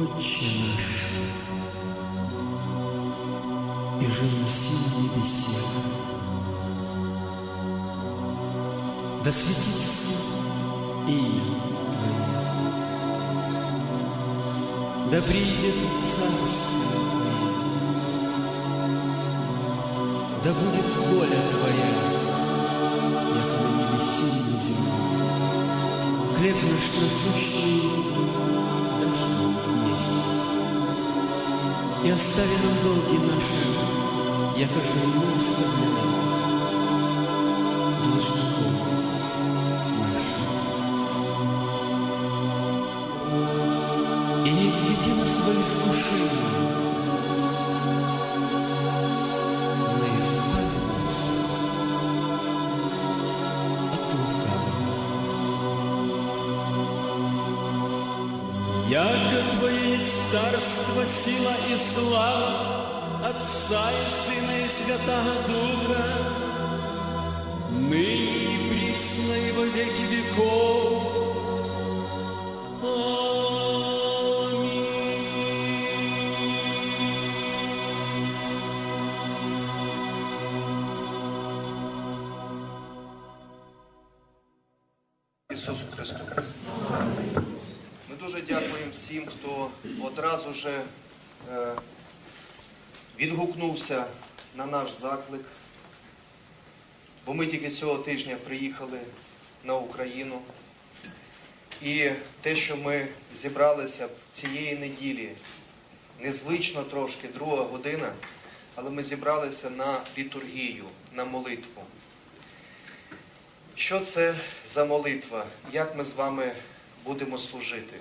Отче наш, и же еси в небесе, да светится имя Твое, да придет царствие Твое, да будет воля Твоя, яко на небеси на земле. Хлеб наш насущный И остави нам долги наши, яко же и мы оставляем должником нашим. И не введи нас во искушение, царство, сила и слава Отца и Сына и Святого Духа, одразу же е, відгукнувся на наш заклик. Бо ми тільки цього тижня приїхали на Україну. І те, що ми зібралися цієї неділі, незвично трошки, друга година, але ми зібралися на літургію, на молитву. Що це за молитва? Як ми з вами будемо служити?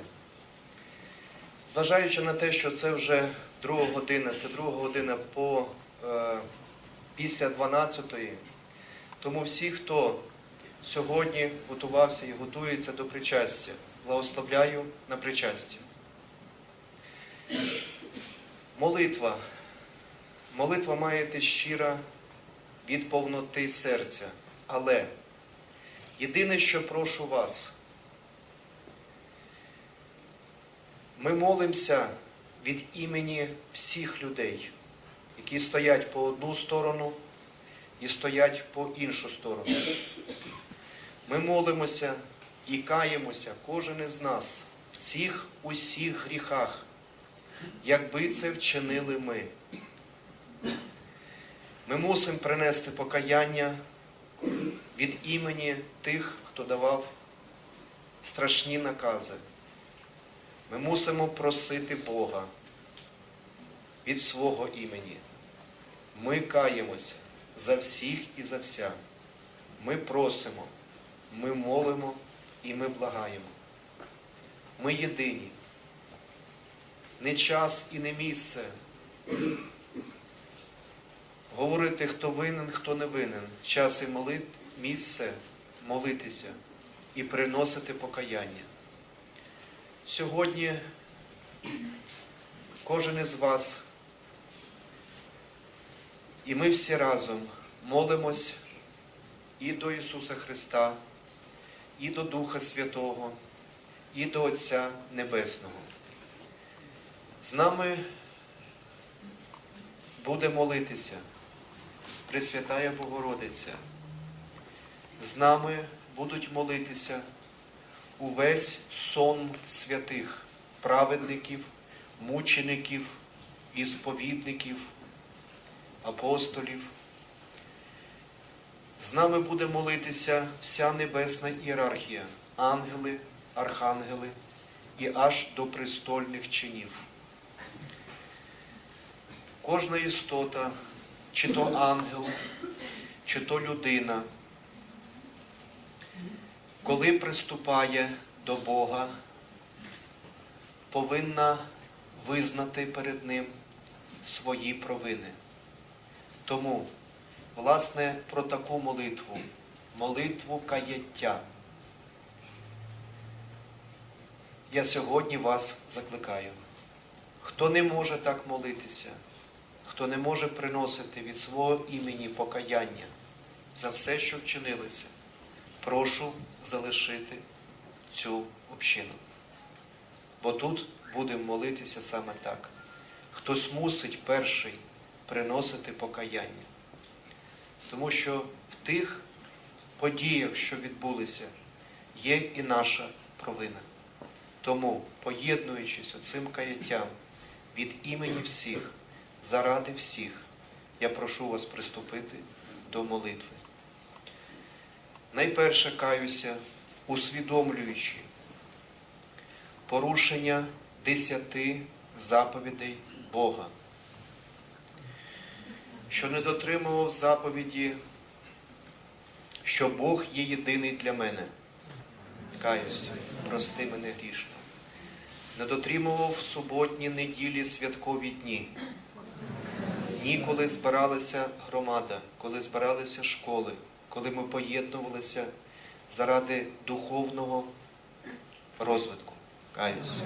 Зважаючи на те, що це вже друга година, це друга година по, е, після 12-ї, тому всі, хто сьогодні готувався і готується до причастя, благословляю на причастя. Молитва. Молитва має йти щира від повноти серця. Але Єдине, що прошу вас, ми молимося від імені всіх людей, які стоять по одну сторону і стоять по іншу сторону. Ми молимося і каємося, кожен із нас, в цих усіх гріхах, якби це вчинили ми. Ми мусимо принести покаяння від імені тих, хто давав страшні накази. Ми мусимо просити Бога від свого імені. Ми каємося за всіх і за вся. Ми просимо, ми молимо і ми благаємо. Ми єдині. Не час і не місце говорити, хто винен, хто не винен. Час і молит, місце молитися і приносити покаяння. Сьогодні кожен із вас, і ми всі разом молимось і до Ісуса Христа, і до Духа Святого, і до Отця Небесного. З нами буде молитися Пресвятая Богородиця. З нами будуть молитися увесь сон святих, праведників, мучеників, ісповідників, апостолів. З нами буде молитися вся небесна ієрархія, ангели, архангели і аж до престольних чинів. Кожна істота, чи то ангел, чи то людина, коли приступає до Бога, повинна визнати перед Ним свої провини. Тому, власне, про таку молитву, молитву каяття. Я сьогодні вас закликаю. Хто не може так молитися, хто не може приносити від свого імені покаяння за все, що вчинилося, прошу залишити цю общину. бо тут будемо молитися саме так. Хтось мусить перший приносити покаяння. Тому що в тих подіях, що відбулися, є і наша провина. Тому, поєднуючись оцим каяттям від імені всіх, заради всіх, я прошу вас приступити до молитви. Найперше каюся, усвідомлюючи порушення десяти заповідей Бога, що не дотримував заповіді, що Бог є єдиний для мене. Каюся, прости мене грішно. Не дотримував суботні неділі святкові дні. Дні, коли збиралася громада, коли збиралися школи, коли ми поєднувалися заради духовного розвитку. Каюсь.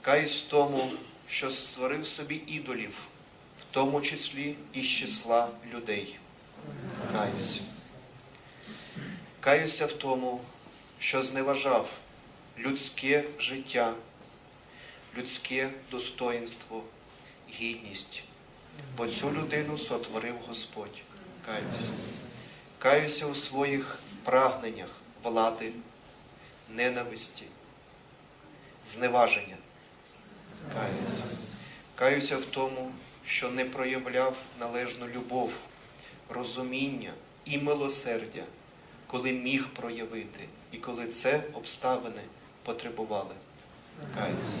Каюсь в тому, що створив собі ідолів, в тому числі і з числа людей. Каюсь. Каюся в тому, що зневажав людське життя, людське достоїнство, гідність. Бо цю людину сотворив Господь. Каюся. Каюся у своїх прагненнях влади, ненависті, зневаження. Каюся. Каюся в тому, що не проявляв належну любов, розуміння і милосердя, коли міг проявити і коли це обставини потребували. Каюся.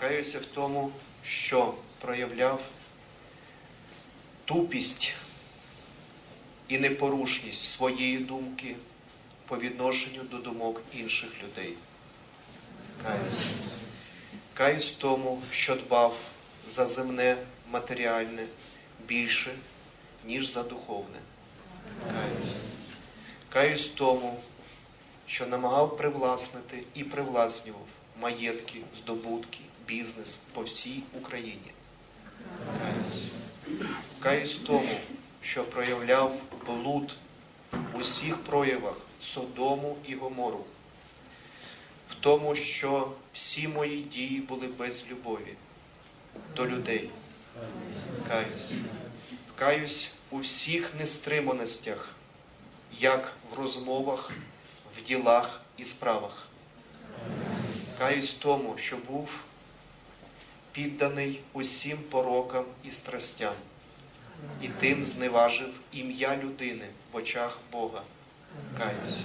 Каюся в тому, що проявляв тупість і непорушність своєї думки по відношенню до думок інших людей. Каюсь. Каюсь тому, що дбав за земне, матеріальне більше, ніж за духовне. Каюсь. Каюсь тому, що намагав привласнити і привласнював маєтки, здобутки, бізнес по всій Україні. Каюсь. Каюсь тому, що проявляв блуд в усіх проявах Содому і Гомору, в тому, що всі мої дії були без любові до людей. Каюсь. Каюсь у всіх нестриманостях, як в розмовах, в ділах і справах. Каюсь тому, що був підданий усім порокам і страстям і тим зневажив ім'я людини в очах Бога. Каюсь.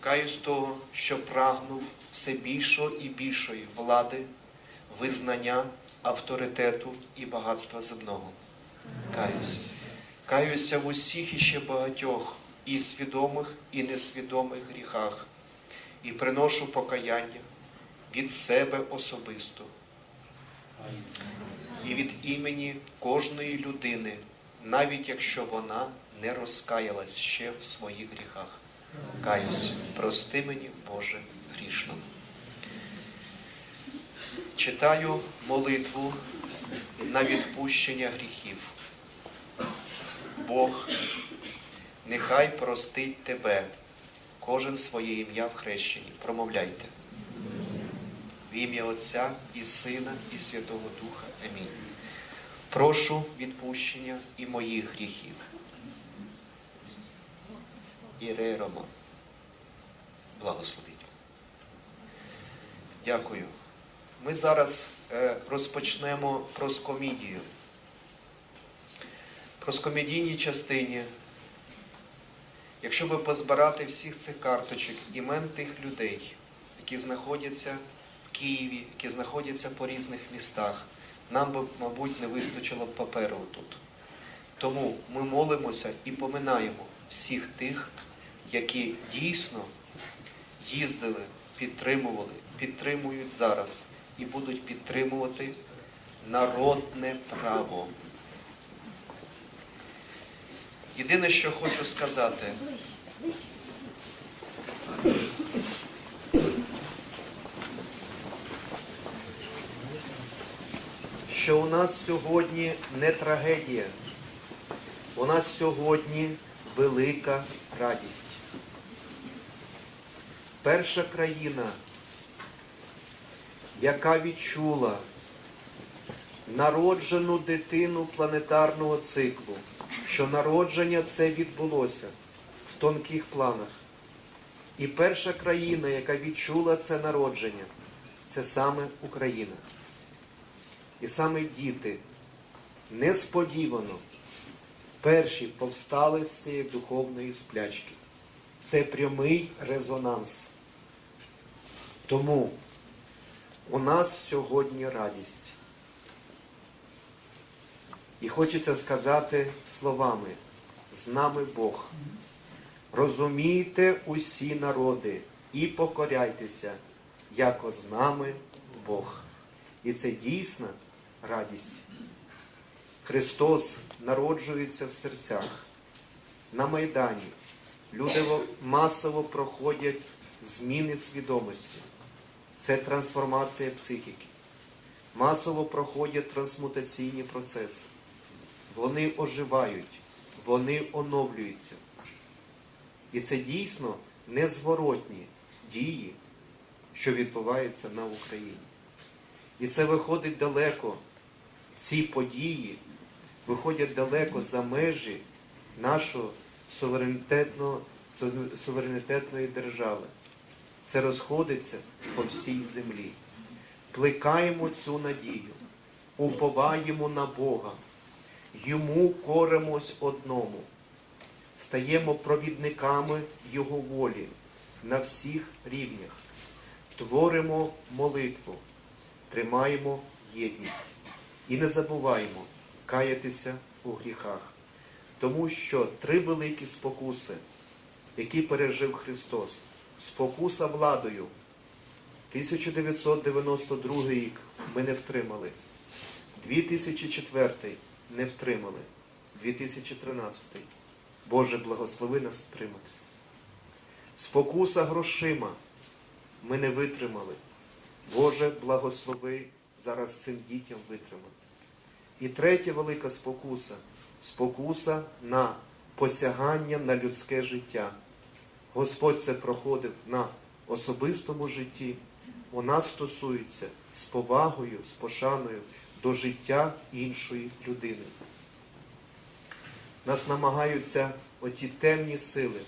Каюсь того, що прагнув все більшої і більшої влади, визнання, авторитету і багатства земного. Каюсь. Каюся в усіх іще багатьох і свідомих, і несвідомих гріхах, і приношу покаяння від себе особисто і від імені кожної людини, навіть якщо вона не розкаялась ще в своїх гріхах. Каюсь, прости мені, Боже, грішно. Читаю молитву на відпущення гріхів. Бог, нехай простить тебе, кожен своє ім'я в хрещенні. Промовляйте. В ім'я Отця і Сина, і Святого Духа. Амінь. Прошу відпущення і моїх гріхів. Ірея Роман. Благословіть. Дякую. Ми зараз е, розпочнемо проскомідію. Проскомедійній частині, якщо би позбирати всіх цих карточок імен тих людей, які знаходяться Києві, які знаходяться по різних містах, нам би, мабуть, не вистачило б паперу тут. Тому ми молимося і поминаємо всіх тих, які дійсно їздили, підтримували, підтримують зараз і будуть підтримувати народне право. Єдине, що хочу сказати, що у нас сьогодні не трагедія, у нас сьогодні велика радість. Перша країна, яка відчула народжену дитину планетарного циклу, що народження це відбулося в тонких планах. І перша країна, яка відчула це народження, це саме Україна. І саме діти несподівано перші повстали з цієї духовної сплячки. Це прямий резонанс. Тому у нас сьогодні радість. І хочеться сказати словами: з нами Бог. Розумійте усі народи і покоряйтеся, яко з нами Бог. І це дійсна радість. Христос народжується в серцях. На Майдані люди масово проходять зміни свідомості. Це трансформація психіки. Масово проходять трансмутаційні процеси. Вони оживають, вони оновлюються. І це дійсно незворотні дії, що відбуваються на Україні. І це виходить далеко, ці події виходять далеко за межі нашої суверенітетної держави. Це розходиться по всій землі. Плекаємо цю надію, уповаємо на Бога, йому коримось одному, стаємо провідниками Його волі на всіх рівнях, творимо молитву, тримаємо єдність і не забуваємо каятися у гріхах. Тому що три великі спокуси, які пережив Христос, спокуса владою. 1992 рік ми не втримали. 2004 не втримали. 2013 Боже, благослови нас втриматися. Спокуса грошима ми не витримали. Боже, благослови зараз цим дітям витримати. І третя велика спокуса спокуса на посягання на людське життя. Господь це проходив на особистому житті. Нас стосується з повагою, з пошаною до життя іншої людини. Нас намагаються оті темні сили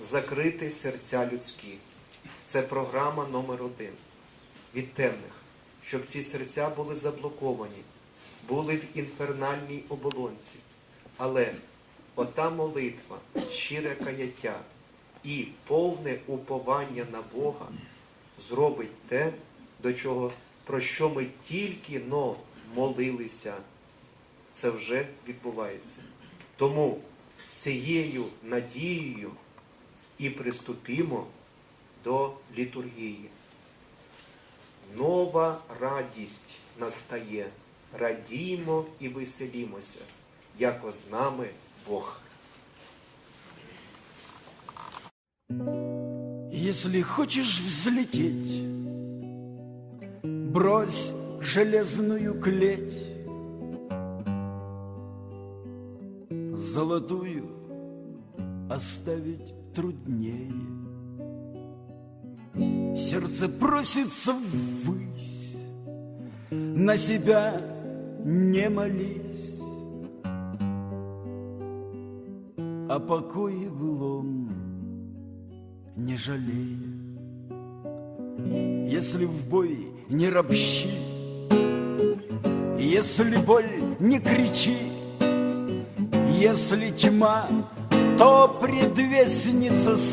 закрити серця людські. Це програма номер один від темних, щоб ці серця були заблоковані, були в інфернальній оболонці. Але ота молитва, щире каяття і повне уповання на Бога зробить те, до чого, про що ми тільки но молилися. Це вже відбувається. Тому з цією надією і приступімо до літургії. Нова радість настає. Радіємо і веселімося, яко з нами Бог. Если хочешь взлететь, брось железную клеть, золотую оставить труднее. Сердце просится ввысь, на себя не молись, о покое былом не жалея. Если в бой не ропщи, если боль не кричи, если тьма, то предвестница света.